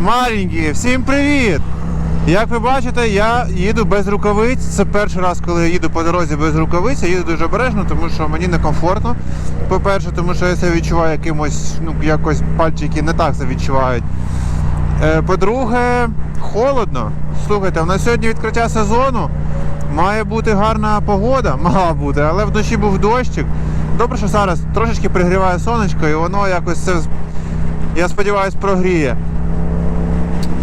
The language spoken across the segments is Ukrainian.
Маленькі, всім привіт! Як ви бачите, я їду без рукавиць. Це перший раз, коли я їду по дорозі без рукавиць. Я їду дуже обережно, тому що мені некомфортно. По-перше, тому що я себе відчуваю якимось, ну, якось пальчики не так себе відчувають. Е, По-друге, холодно. Слухайте, в нас сьогодні відкриття сезону. Має бути гарна погода, мала бути, але вночі був дощик. Добре, що зараз трошечки пригріває сонечко, і воно якось це, я сподіваюся, прогріє.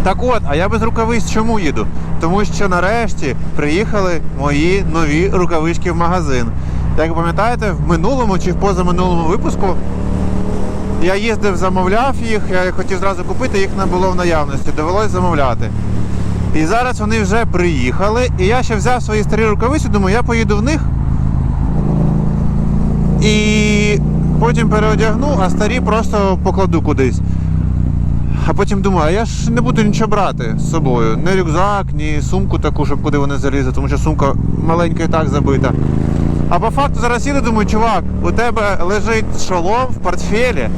Так от, а я без рукавиць чому їду? Тому що нарешті приїхали мої нові рукавички в магазин. Як ви пам'ятаєте, в минулому чи в позаминулому випуску я їздив, замовляв їх, я хотів зразу купити, їх не було в наявності, довелось замовляти. І зараз вони вже приїхали, і я ще взяв свої старі рукавиці, думаю, я поїду в них. І потім переодягну, а старі просто покладу кудись. А потім думаю, а я ж не буду нічого брати з собою. Ні рюкзак, ні сумку таку, щоб куди вони залізли, тому що сумка маленька і так забита. А по факту зараз їду, думаю, чувак, у тебе лежить шолом в портфелі,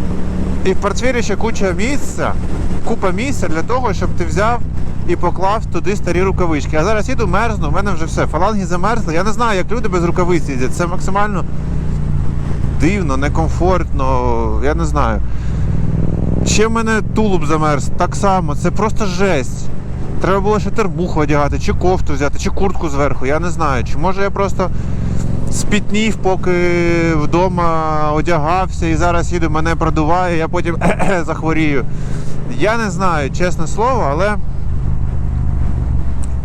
і в портфелі ще куча місця, купа місця для того, щоб ти взяв і поклав туди старі рукавички. А зараз їду, мерзну, у мене вже все, фаланги замерзли. Я не знаю, як люди без рукавиць їздять. Це максимально дивно, некомфортно, я не знаю. Ще в мене тулуб замерз, так само, це просто жесть. Треба було ще термуху одягати, чи кофту взяти, чи куртку зверху, я не знаю. Чи може я просто спітнів, поки вдома одягався і зараз їду, мене продуває, я потім захворію. Я не знаю, чесне слово, але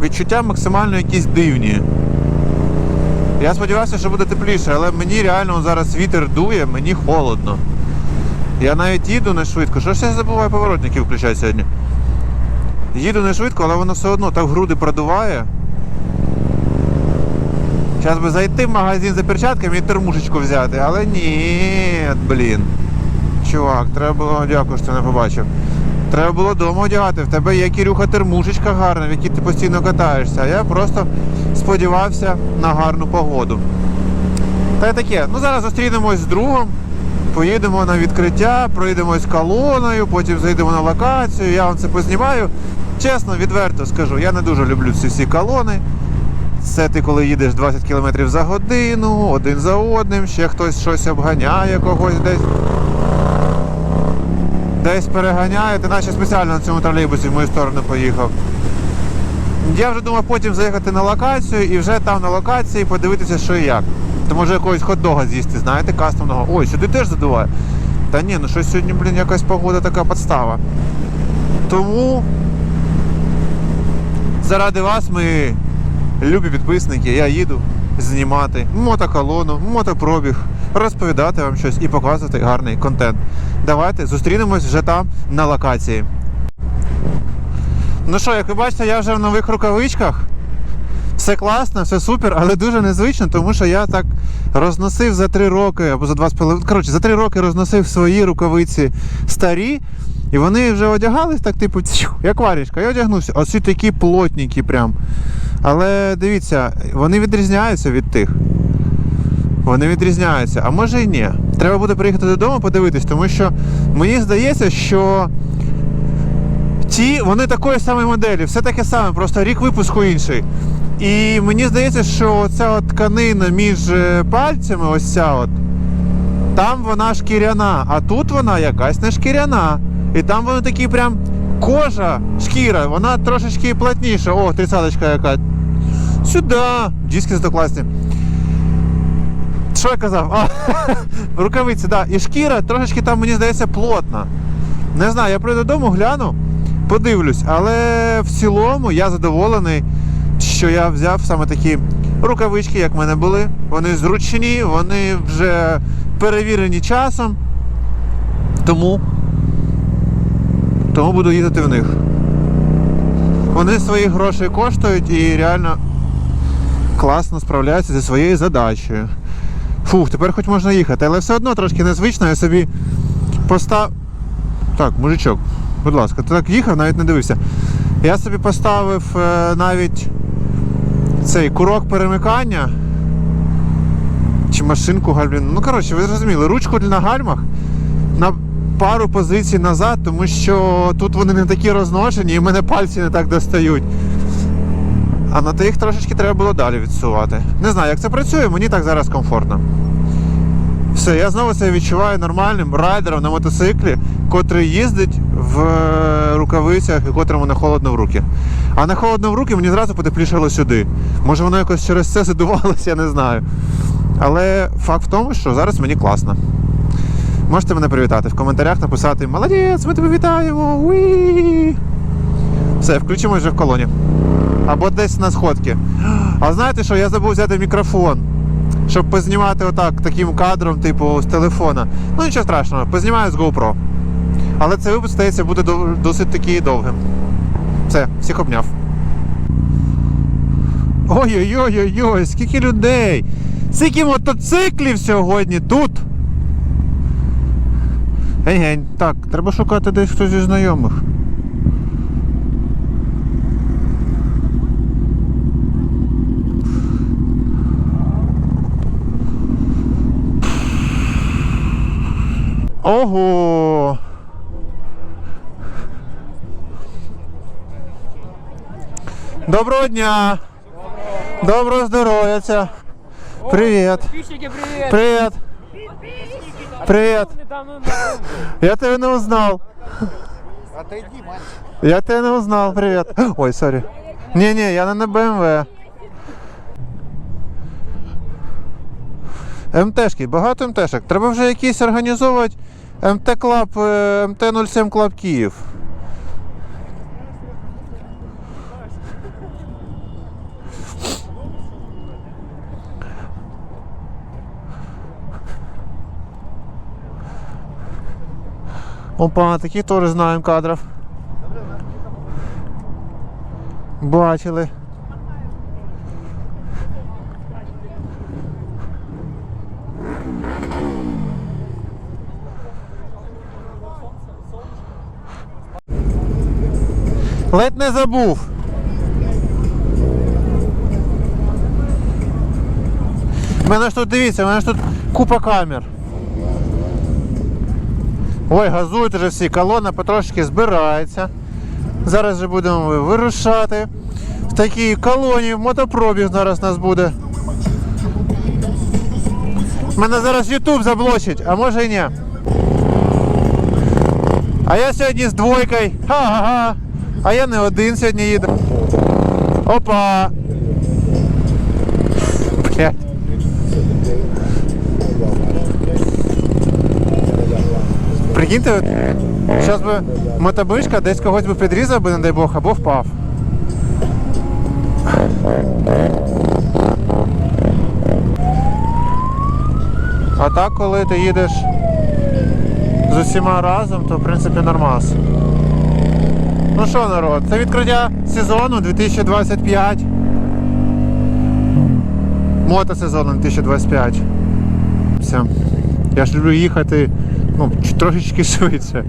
відчуття максимально якісь дивні. Я сподівався, що буде тепліше, але мені реально зараз вітер дує, мені холодно. Я навіть їду не швидко. Що ж я забуваю поворотники включати сьогодні? Їду не швидко, але воно все одно так груди продуває. Зараз би зайти в магазин за перчатками і термушечку взяти, але ні, блін. Чувак, треба було, дякую, що не побачив. Треба було вдома одягати. В тебе є Кірюха термушечка гарна, в якій ти постійно катаєшся. А я просто сподівався на гарну погоду. Та й таке. Ну зараз зустрінемось з другом. Поїдемо на відкриття, пройдемось колоною, потім зайдемо на локацію, я вам це познімаю. Чесно, відверто скажу, я не дуже люблю ці всі колони. Це ти коли їдеш 20 км за годину, один за одним, ще хтось щось обганяє когось десь. Десь переганяє, ти наче спеціально на цьому тролейбусі в мою сторону поїхав. Я вже думав потім заїхати на локацію і вже там на локації подивитися, що і як. То може якогось хот-дога з'їсти, знаєте, кастомного. Ой, сюди теж задуває. Та ні, ну щось сьогодні, блін, якась погода така підстава. Тому заради вас ми, любі підписники, я їду знімати мотоколону, мотопробіг, розповідати вам щось і показувати гарний контент. Давайте зустрінемось вже там на локації. Ну що, як ви бачите, я вже в нових рукавичках. Все класно, все супер, але дуже незвично, тому що я так розносив за три роки або за два з половиною. Коротше, за три роки розносив свої рукавиці старі, і вони вже одягались так, типу, як варішка. Я одягнувся. Оці такі плотненькі прям. Але дивіться, вони відрізняються від тих. Вони відрізняються, а може і ні. Треба буде приїхати додому, подивитись, тому що мені здається, що ті, вони такої самої моделі, все таке саме, просто рік випуску інший. І мені здається, що ця от тканина між е, пальцями, ось ця от, там вона шкіряна, а тут вона якась не шкіряна. І там вони такі прям кожа, шкіра, вона трошечки плотніша. О, тридцяточка яка. Сюди. Диски зато класні. Що я казав? А, рукавиці, так. Да. І шкіра трошечки там, мені здається, плотна. Не знаю, я прийду додому, гляну, подивлюсь, але в цілому я задоволений, що я взяв саме такі рукавички, як в мене були. Вони зручні, вони вже перевірені часом. Тому, тому буду їздити в них. Вони своїх грошей коштують і реально класно справляються зі своєю задачею. Фух, тепер хоч можна їхати, але все одно трошки незвично, я собі постав. Так, мужичок, будь ласка, ти так їхав, навіть не дивився. Я собі поставив е, навіть цей курок перемикання. Чи машинку гальмівну. Ну, коротше, ви зрозуміли, ручку на гальмах на пару позицій назад, тому що тут вони не такі розношені і в мене пальці не так достають. А на тих трошечки треба було далі відсувати. Не знаю, як це працює, мені так зараз комфортно. Все, я знову себе відчуваю нормальним райдером на мотоциклі, котрий їздить в е, рукавицях і котрому не холодно в руки. А не холодно в руки мені зразу потеплішало сюди. Може воно якось через це задувалося, я не знаю. Але факт в тому, що зараз мені класно. Можете мене привітати в коментарях, написати Молодець, ми тебе вітаємо! Уі! Все, включимо вже в колоні. Або десь на сходці. А знаєте що, я забув взяти мікрофон, щоб познімати отак таким кадром, типу, з телефона. Ну нічого страшного, познімаю з GoPro. Але цей випуск, здається, буде досить таки довгим. Все, всіх обняв. Ой-ой-ой-ой, скільки людей! Скільки мотоциклів сьогодні тут! Гень-гень. Так, треба шукати десь хтось зі знайомих. Ого! Доброго дня! Доброго здоров'я! Привіт! Привіт! Привіт! Я тебе не. Отойди, мальчик. Я тебе не узнал, привіт. Ой, сорі. Ні, ні, я не на БМВ. МТшки, багато МТшок. Треба вже якийсь організовувати МТ Клаб, е, МТ-07 Клаб Київ. Опа, таких теж знаємо кадрів. Бачили. Ледь не забув. У мене ж тут дивіться, у мене ж тут купа камер. Ой, газують вже всі, колона потрошки збирається. Зараз же будемо вирушати. В такій колоні мотопробіг зараз нас буде. Мене зараз Ютуб заблочить, а може і ні. А я сьогодні з двойкою. Ха-ха-ха. А я не один сьогодні їду. Опа. Блядь. Прикиньте, от, зараз би мотобишка десь когось би підрізав би, не дай Бог, або впав. А так, коли ти їдеш з усіма разом, то в принципі нормас. Ну що, народ, це відкриття сезону 2025. Мотосезону 2025. Все. Я ж люблю їхати ну, трошечки швидше.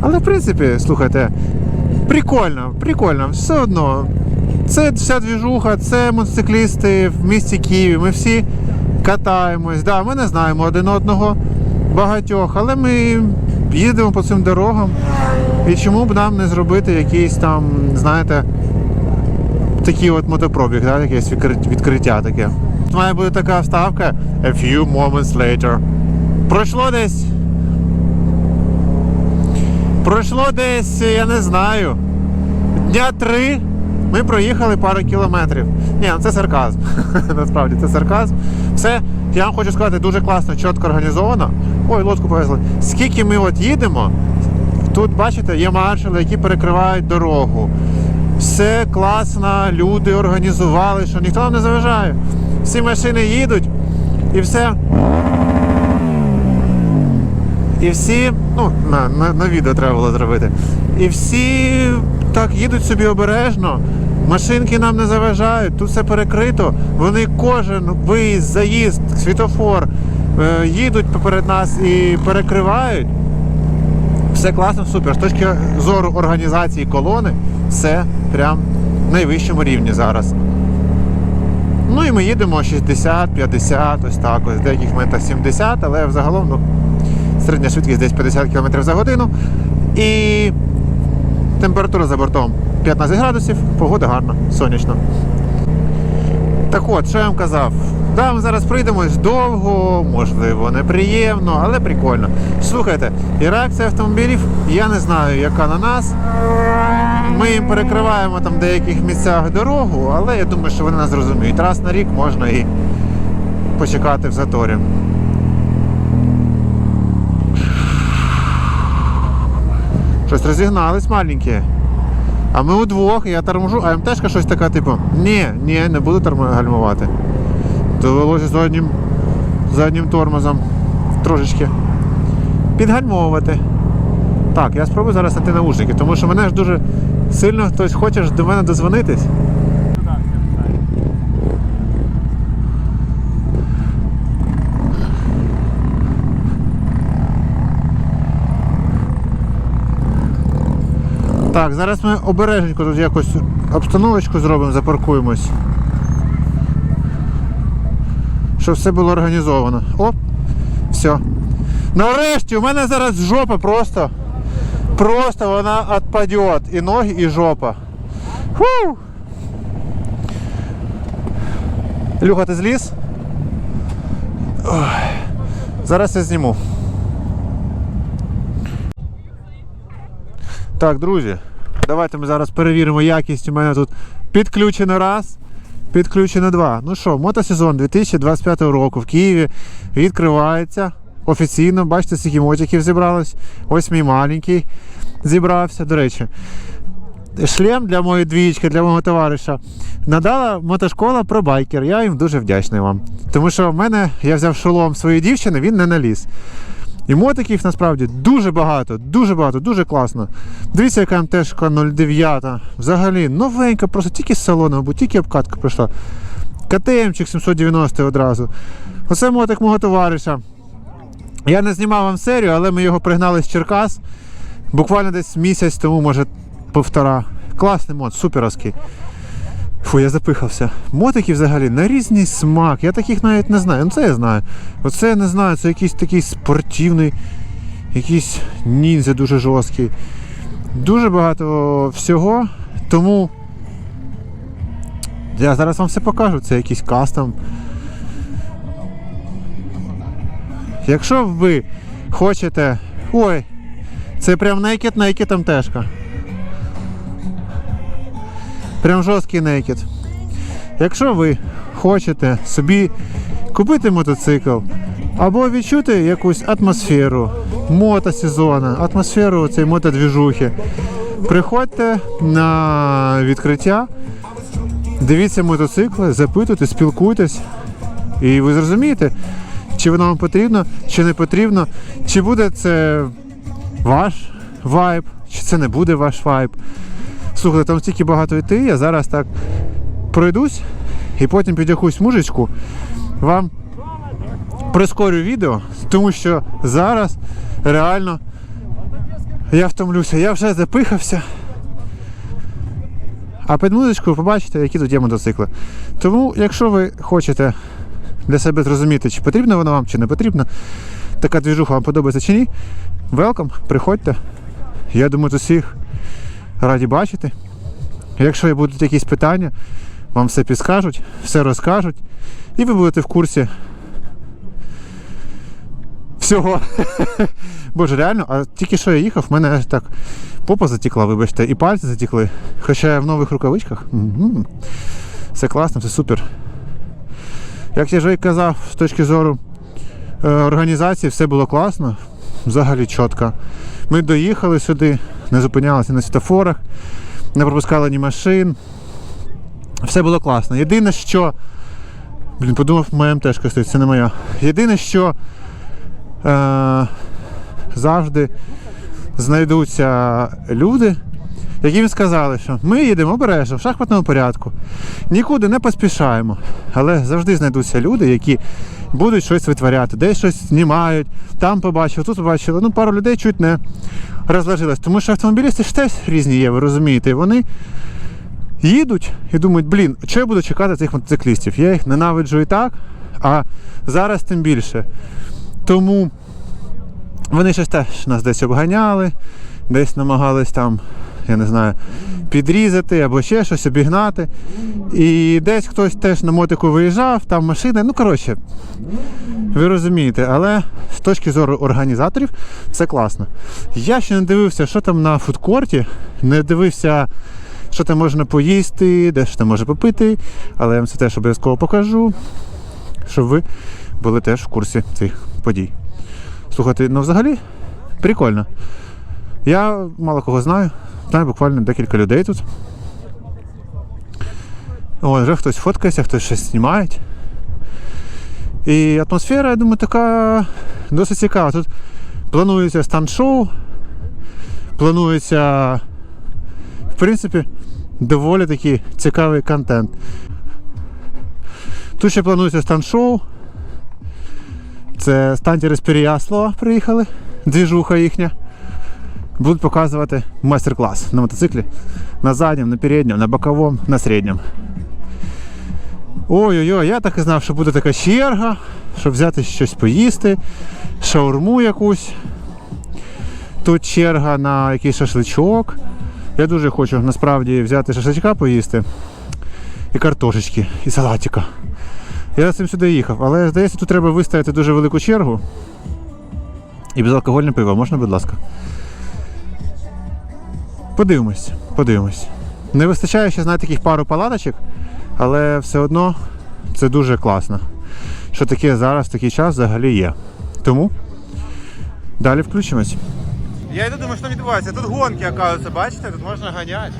Але в принципі, слухайте, прикольно, прикольно, все одно. Це вся двіжуха, це мотоциклісти в місті Києві. Ми всі катаємось. Да, ми не знаємо один одного багатьох, але ми їздимо по цим дорогам. І чому б нам не зробити якийсь там, знаєте, такий от мотопробіг, да, якесь відкриття таке. Має бути така вставка A few moments later. Пройшло десь. Пройшло десь, я не знаю. Дня три ми проїхали пару кілометрів. Ні, ну це сарказм. Насправді це сарказм. Все, я вам хочу сказати, дуже класно, чітко організовано. Ой, лодку повезли. Скільки ми от їдемо, тут, бачите, є маршали, які перекривають дорогу. Все класно, люди організували, що ніхто нам не заважає. Всі машини їдуть і все. І всі, ну, на, на, на відео треба було зробити. І всі так їдуть собі обережно. Машинки нам не заважають, тут все перекрито. Вони кожен виїзд, заїзд, світофор е, їдуть поперед нас і перекривають. Все класно, супер. З точки зору організації колони, все прям в найвищому рівні зараз. Ну і ми їдемо 60, 50, ось так, ось деяких моментах 70, але взагалом ну, середня швидкість десь 50 км за годину. І температура за бортом 15 градусів, погода гарна, сонячно. Так от, що я вам казав? Да, ми зараз прийдемось довго, можливо, неприємно, але прикольно. Слухайте, і реакція автомобілів, я не знаю, яка на нас. Ми їм перекриваємо там в деяких місцях дорогу, але я думаю, що вони нас зрозуміють. Раз на рік можна і почекати в заторі. Щось розігнались маленькі. А ми удвох, я торможу, а МТшка щось така, типу, ні, ні, не буду гальмувати. Довелося з однім тормозом трошечки підгальмовувати. Так, я спробую зараз знайти наушники, тому що мене ж дуже сильно хтось хоче до мене дозвонитись. Так, зараз ми обереженько тут якось обстановочку зробимо, запаркуємось. Щоб все було організовано. Оп, все. Нарешті, у мене зараз жопа просто. Просто вона відпаде. І ноги, і жопа. Фу! Люха, ти зліз? Зараз я зніму. Так, друзі, давайте ми зараз перевіримо якість. У мене тут підключено раз, підключено два. Ну що, мотосезон 2025 року в Києві відкривається офіційно. Бачите, скільки мотиків зібралось. Ось мій маленький зібрався. До речі, шлем для моєї двічки, для мого товариша надала мотошкола про байкер. Я їм дуже вдячний вам. Тому що в мене я взяв шолом своєї дівчини, він не наліз. І мотиків насправді дуже багато, дуже багато, дуже класно. Дивіться, яка МТшка 09. Взагалі новенька, просто тільки з салону, або тільки обкатка пройшла. КТМчик 790 одразу. Оце мотик мого товариша. Я не знімав вам серію, але ми його пригнали з Черкас. Буквально десь місяць тому, може, півтора. Класний мод, суперовський. Фу, я запихався. Мотики взагалі на різний смак. Я таких навіть не знаю. Ну це я знаю. Оце я не знаю, це якийсь такий спортивний, якийсь ніндзя дуже жорсткий. Дуже багато всього. Тому я зараз вам все покажу. Це якийсь кастом. Якщо ви хочете. Ой, це прям naked naked там тежка. Прям жорсткий некід. Якщо ви хочете собі купити мотоцикл або відчути якусь атмосферу мотосезону, атмосферу цієї мотодвіжухи, приходьте на відкриття, дивіться мотоцикли, запитуйте, спілкуйтесь, і ви зрозумієте, чи воно вам потрібно, чи не потрібно, чи буде це ваш вайб, чи це не буде ваш вайб. Слухайте, там стільки багато йти, я зараз так пройдусь і потім під якусь мужичку вам прискорю відео, тому що зараз реально я втомлюся, я вже запихався. А під музичкою побачите, які тут є мотоцикли. Тому, якщо ви хочете для себе зрозуміти, чи потрібно воно вам, чи не потрібно, така двіжуха вам подобається чи ні, велкам, приходьте. Я думаю, тут всіх раді бачити. Якщо будуть якісь питання, вам все підскажуть, все розкажуть, і ви будете в курсі всього. Боже, реально, а тільки що я їхав, в мене так попа затікла, вибачте, і пальці затікли. Хоча я в нових рукавичках. Все класно, все супер. Як я вже казав, з точки зору е, організації, все було класно, взагалі чітко. Ми доїхали сюди, не зупинялися на світофорах, не пропускали ні машин. Все було класно. Єдине, що. Блін, подумав, моя МТшка стоїть, це не моя. Єдине, що е, завжди знайдуться люди, яким сказали, що ми їдемо обережно, в шахматному порядку, нікуди не поспішаємо. Але завжди знайдуться люди, які будуть щось витворяти, десь щось знімають, там побачили, тут побачили. Ну, пару людей чуть не розложилось. Тому що автомобілісти ж теж різні є, ви розумієте. Вони їдуть і думають, блін, що я буду чекати цих мотоциклістів? Я їх ненавиджу і так, а зараз тим більше. Тому Вони щось теж нас десь обганяли, десь намагались там, я не знаю, підрізати або ще щось обігнати. І десь хтось теж на мотику виїжджав, там машини. Ну, коротше, ви розумієте, але з точки зору організаторів це класно. Я ще не дивився, що там на фудкорті, не дивився, що там можна поїсти, де що там може попити, але я вам це теж обов'язково покажу, щоб ви були теж в курсі цих подій. Слухайте, ну взагалі прикольно. Я мало кого знаю, знаю буквально декілька людей тут. О, вже хтось фоткається, хтось щось знімає. І атмосфера, я думаю, така досить цікава. Тут планується станд-шоу, планується, в принципі, доволі такий цікавий контент. Тут ще планується станд-шоу. Це станція Переяслава приїхали, двіжуха їхня. Будуть показувати майстер-клас на мотоциклі. На задньому, на передньому, на боковому, на середньому. Ой-ой-ой, я так і знав, що буде така черга, щоб взяти щось поїсти, шаурму якусь. Тут черга на якийсь шашличок. Я дуже хочу насправді взяти шашличка поїсти. І картошечки, і салатика. Я з цим сюди їхав, але здається, тут треба виставити дуже велику чергу. І безалкогольне пиво, можна, будь ласка. Подивимось, подивимось. Не вистачає ще знаєте, таких пару палаточок, але все одно це дуже класно. Що таке зараз такий час взагалі є. Тому далі включимось. Я йду думаю, що відбувається. Тут гонки, оказується, бачите, тут можна ганяти.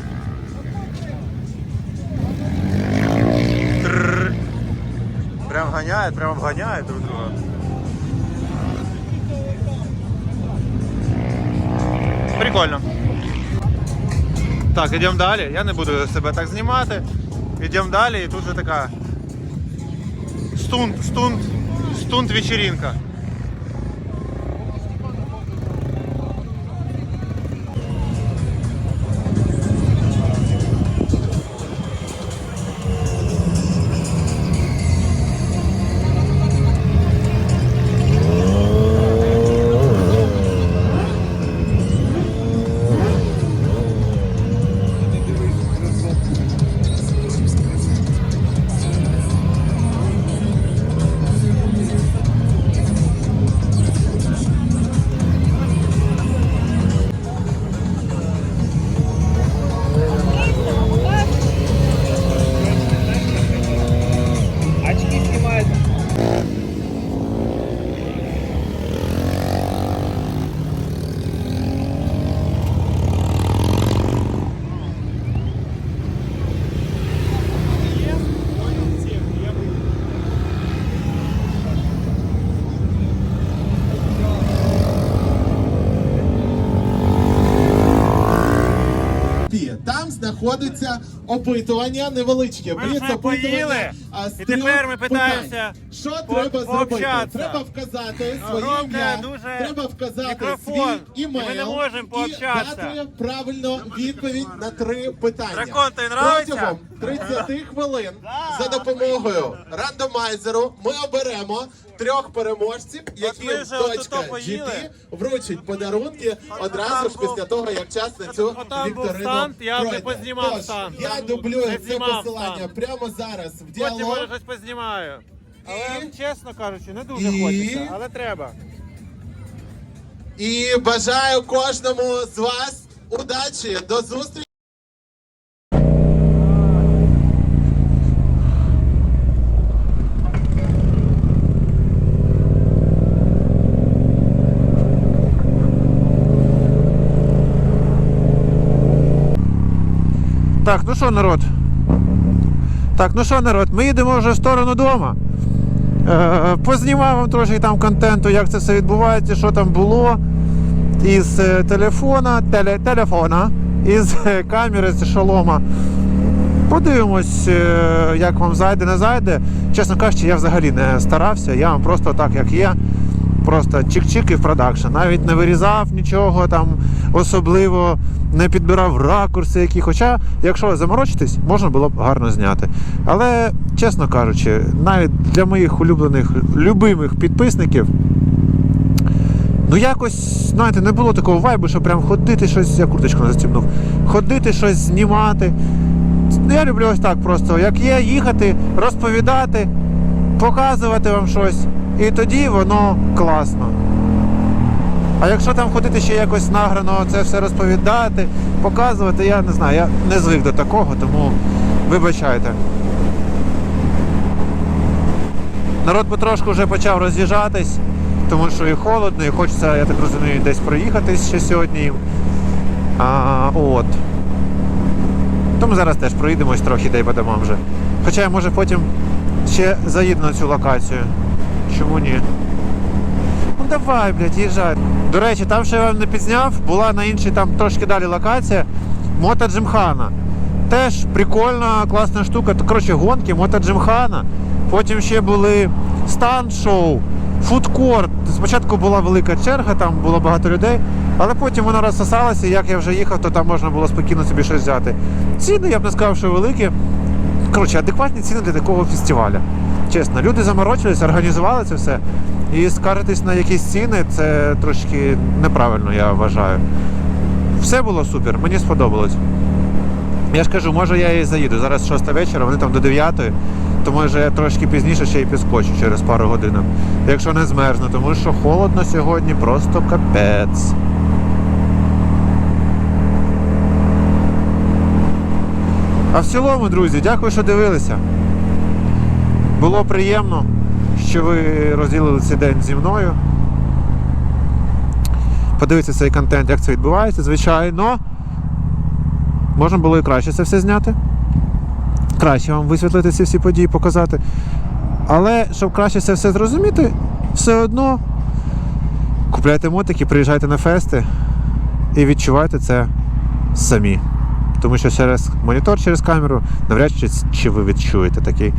Прям гоняют, прям обгоняют друг друга. Прикольно. Так, йдемо далі. Я не буду себе так знімати. Йдемо далі, і тут вже така стунт, стунт, стунт вечеринка. Знаходиться опитування невеличке. Ми вже поїли, а, з і тепер ми питаємося. Що по- треба зробити? пообщатися. Треба вказати своє Громко ім'я, дуже треба вказати мікрофон, свій і ми імейл не можемо і дати правильно відповідь на три питання. Дракон, тобі нравиться? Протягом 30 хвилин за допомогою рандомайзеру ми оберемо трьох переможців, які ми вже поїли. GP вручить подарунки одразу ж після того, як час на цю Отам був вікторину станд, я вже пройде. познімав Тож, станд. Я Там дублюю це знімав посилання станд. прямо зараз в Потім може щось познімаю. Але чесно кажучи, не дуже І- хочеться, але треба. І бажаю кожному з вас удачі. До зустрічі. Так, ну що, народ? Так, ну що, народ, ми їдемо вже в сторону дома. Е, познімав вам трошки там контенту, як це все відбувається, що там було. Із е, телефона, теле, телефона, із е, камери, з шолома. Подивимось, е, як вам зайде, не зайде. Чесно кажучи, я взагалі не старався, я вам просто так, як є. Просто чик-чик і в продакшн. Навіть не вирізав нічого там особливо, не підбирав ракурси які. Хоча, якщо заморочитись, можна було б гарно зняти. Але, чесно кажучи, навіть для моїх улюблених любимих підписників Ну якось, знаєте, не було такого вайбу, що прям ходити щось, я курточку не застібнув, ходити щось знімати. Ну, Я люблю ось так просто, як є, їхати, розповідати, показувати вам щось. І тоді воно класно. А якщо там ходити ще якось награно це все розповідати, показувати, я не знаю, я не звик до такого, тому вибачайте. Народ потрошку вже почав роз'їжджатись, тому що і холодно, і хочеться, я так розумію, десь проїхатись ще сьогодні. А, от. Тому зараз теж проїдемось трохи та й по вже. Хоча я може потім ще заїду на цю локацію. Чому ні? Ну давай, блядь, їжджай. До речі, там ще я вам не підзняв, була на іншій там трошки далі локація. Мота Джимхана. Теж прикольна, класна штука. Коротше, гонки, Мота Джимхана. Потім ще були стан-шоу, фудкорт. Спочатку була велика черга, там було багато людей, але потім вона розсосалася, і як я вже їхав, то там можна було спокійно собі щось взяти. Ціни, я б не сказав, що великі. Коротше, адекватні ціни для такого фестиваля. Чесно, люди заморочились, організували це все. І скаржитись на якісь ціни це трошки неправильно, я вважаю. Все було супер, мені сподобалось. Я ж кажу, може я і заїду. Зараз 6 вечора, вони там до 9, то може я трошки пізніше ще й підскочу через пару годин. Якщо не змерзну, тому що холодно сьогодні, просто капець. А в цілому, друзі, дякую, що дивилися. Було приємно, що ви розділили цей день зі мною. Подивіться цей контент, як це відбувається, звичайно. Можна було і краще це все зняти. Краще вам висвітлити ці всі події, показати. Але щоб краще це все зрозуміти, все одно купляйте мотики, приїжджайте на фести і відчувайте це самі. Тому що через монітор, через камеру навряд чи, чи ви відчуєте такі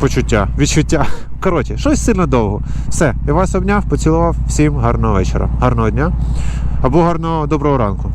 почуття, відчуття. Коротше, щось сильно довго. Все, я вас обняв, поцілував. Всім гарного вечора, гарного дня або гарного доброго ранку.